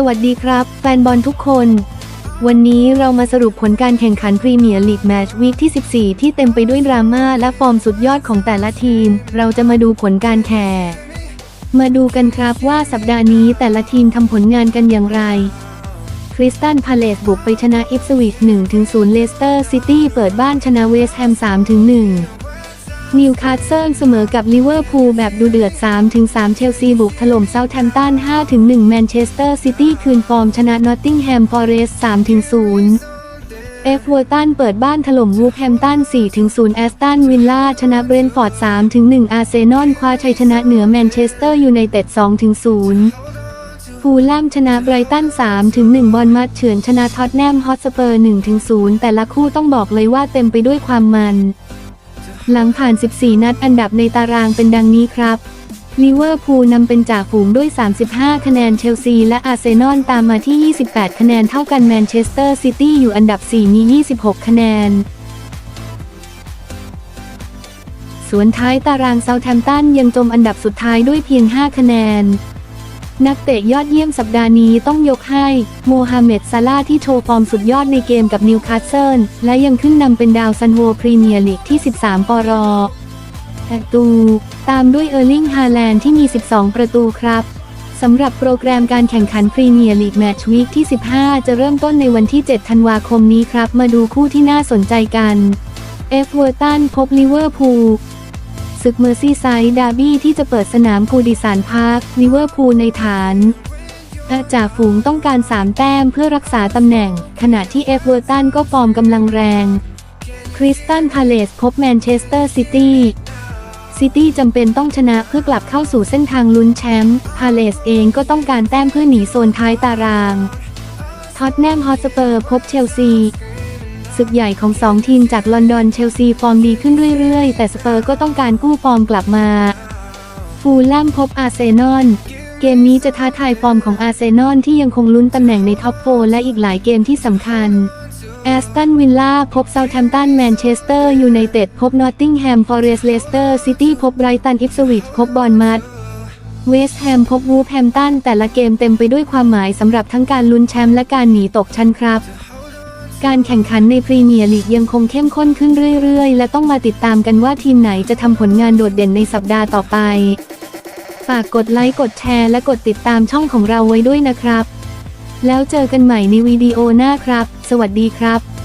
สวัสดีครับ แฟนบอลทุกคน วันนี้เรามาสรุปผลการแข่งขันพรีเมียร์ลีกแมตช์วีคที่ 14 ที่เต็มไปด้วยดราม่าและฟอร์มสุดยอดของแต่ละทีม เราจะมาดูผลการแข่งมาดูกันครับว่าสัปดาห์นี้แต่ละทีมทำผลงานกันอย่างไรคริสตันพาเลสบุกไปชนะอิฟสวิช1-0เลสเตอร์ซิตี้เปิดบ้านชนะเวสต์แฮม3-1 นิวคาสเซิลเสมอกับลิเวอร์พูลแบบดูเดือด 3-3 เชลซีบุกถล่มเซาท์แฮมป์ตัน 5-1 แมนเชสเตอร์ซิตี้คืนฟอร์มชนะนอตติงแฮมฟอเรสต์3-0 เอฟเวอร์ตันเปิดบ้านถล่มวูฟแฮมตัน 4-0 แอสตันวิลล่าชนะเบรนท์ฟอร์ด 3-1 อาร์เซนอลคว้าชัยชนะเหนือแมนเชสเตอร์ยูไนเต็ด 2-0 ฟูลแลมชนะไบรตัน 3-1 บอลมัดเฉือนชนะท็อตแนมฮอตสเปอร์ 1-0 แต่ละคู่ต้องบอกเลยว่าเต็มไปด้วยความมัน หลังผ่าน 14 นัดอันดับในตารางเป็นดังนี้ครับลิเวอร์พูลนำเป็นจ่าฝูงด้วย 35 คะแนนเชลซี และอาร์เซนอลตามมาที่ 28 คะแนนเท่ากันแมนเชสเตอร์ซิตี้อยู่อันดับ 4 มี 26 คะแนน สวนท้ายตารางเซาท์แฮมป์ตันยังจมอันดับสุดท้ายด้วยเพียง 5 คะแนน นักเตะยอดเยี่ยมสัปดาห์นี้ต้องยกให้โมฮัมเหม็ดซาลาที่โชว์ฟอร์มสุดยอดในเกมกับนิวคาสเซิลและยังขึ้นนำเป็นดาวซันโวพรีเมียร์ลีกที่ 13 ปรประตู ตามด้วยเออร์ลิงฮาแลนด์ที่มี 12 ประตูครับสำหรับโปรแกรมการแข่งขันพรีเมียร์ลีกแมตช์วีคที่ 15 จะเริ่มต้นในวันที่ 7 ธันวาคมนี้ครับ มาดูคู่ที่น่าสนใจกัน เอฟเวอร์ตันพบลิเวอร์พูล ศึกเมอร์ซี่ไซด์ดาร์บี้ที่จะเปิดสนามกูดิสานพาร์คลิเวอร์พูลในฐานอาจ่าฝูงต้องการ 3 แต้มเพื่อรักษาตำแหน่ง ขณะที่เอฟเวอร์ตันก็ฟอร์มกำลังแรง คริสตันพาเลสพบแมนเชสเตอร์ซิตี้ซิตี้จำเป็นต้องชนะเพื่อกลับเข้าสู่เส้นทางลุ้นแชมป์พาเลสเองก็ต้องการแต้มเพื่อหนีโซนท้ายตารางท็อตแนมฮอตสเปอร์พบเชลซี ศึกใหญ่ของ 2 ทีมจากลอนดอนเชลซีฟอร์มดีขึ้นเรื่อยๆ แต่สเปอร์ก็ต้องการกู้ฟอร์มกลับมา ฟูลแลมพบอาร์เซนอลเกมนี้จะท้าทายฟอร์มของอาร์เซนอลที่ยังคงลุ้นตำแหน่งในท็อปโฟและอีกหลายเกมที่สำคัญแอสตันวิลล่าพบเซาท์แฮมป์ตันแมนเชสเตอร์ยูไนเต็ดพบนอตติงแฮมฟอเรสเลสเตอร์ซิตี้พบไบรตันอิฟสวิชพบบอนมัดเวสต์แฮมพบวูฟแฮมป์ตันแต่ละเกมเต็มไปด้วยความหมายสำหรับทั้งการลุ้นแชมป์และการหนีตกชั้นครับ การแข่งขันในพรีเมียร์ลีกยังคงเข้มข้นขึ้นเรื่อยๆ และต้องมาติดตามกันว่าทีมไหนจะทำผลงานโดดเด่นในสัปดาห์ต่อไป ฝากกดไลค์กดแชร์และกดติดตามช่องของเราไว้ด้วยนะครับ แล้วเจอกันใหม่ในวิดีโอหน้าครับ สวัสดีครับ